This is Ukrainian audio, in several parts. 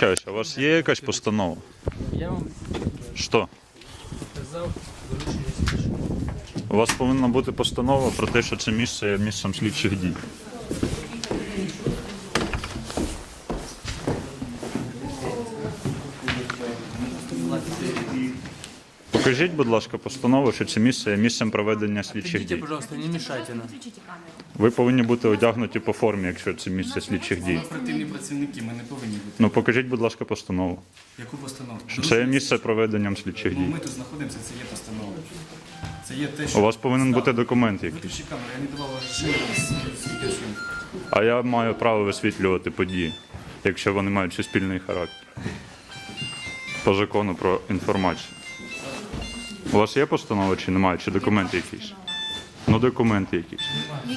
вибачаюся, у вас є якась постанова? Я вам Що? показав доручення слідчого. У вас повинна бути постанова про те, що це місце є місцем слідчих дій. Покажіть, будь ласка, постанову, що це місце є місцем проведення слідчих Идите, дій. пожалуйста, не мешайте нам. Включите камеру. Ви повинні бути одягнуті по формі, якщо це місце слідчих дій. Оперативні працівники, ми не повинні бути. Ну покажіть, будь ласка, постанову. Яку постанову? Що це є місце проведення слідчих Ну, дій. ми тут знаходимося, це є постанова. Це є те, У вас повинен бути документ якийсь. Виключи камеру, я не давав ще. А я маю право висвітлювати події, якщо вони мають суспільний характер. По закону про інформацію. У вас є постанова чи немає, чи документи якісь? Ну, документи якісь.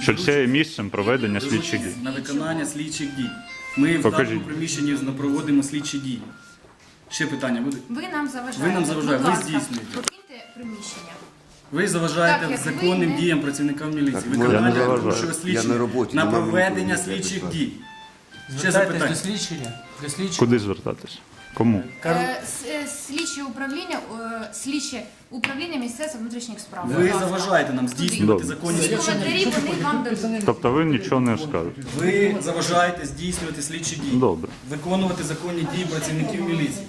Що це є місцем проведення слідчих дій. На виконання слідчих дій. Ми в Покажіть. даному приміщенні проводимо слідчі дії. Ще питання буде? Ви нам заважаєте. Ви нам заважаєте, Будь ви ласка, здійснюєте. Покиньте приміщення. Ви заважаєте Так, як законним ви не- діям працівникам міліції. Я не Виконання заважаю. Я на роботі, на проведення слідчих дій. Ще Звертайтесь запитання. до слідчення. До слідчого. Куди звертатись? Кому? Е, с- е, Слідче управління, е, слідче управління Міністерства внутрішніх справ. Ви Будь ласка. заважаєте нам здійснювати Добре. законні Всі слідчі коментарі вони вам дадуть. Тобто ви нічого не скажете. Ви заважаєте здійснювати слідчі дії. Добре. Виконувати законні дії працівників міліції.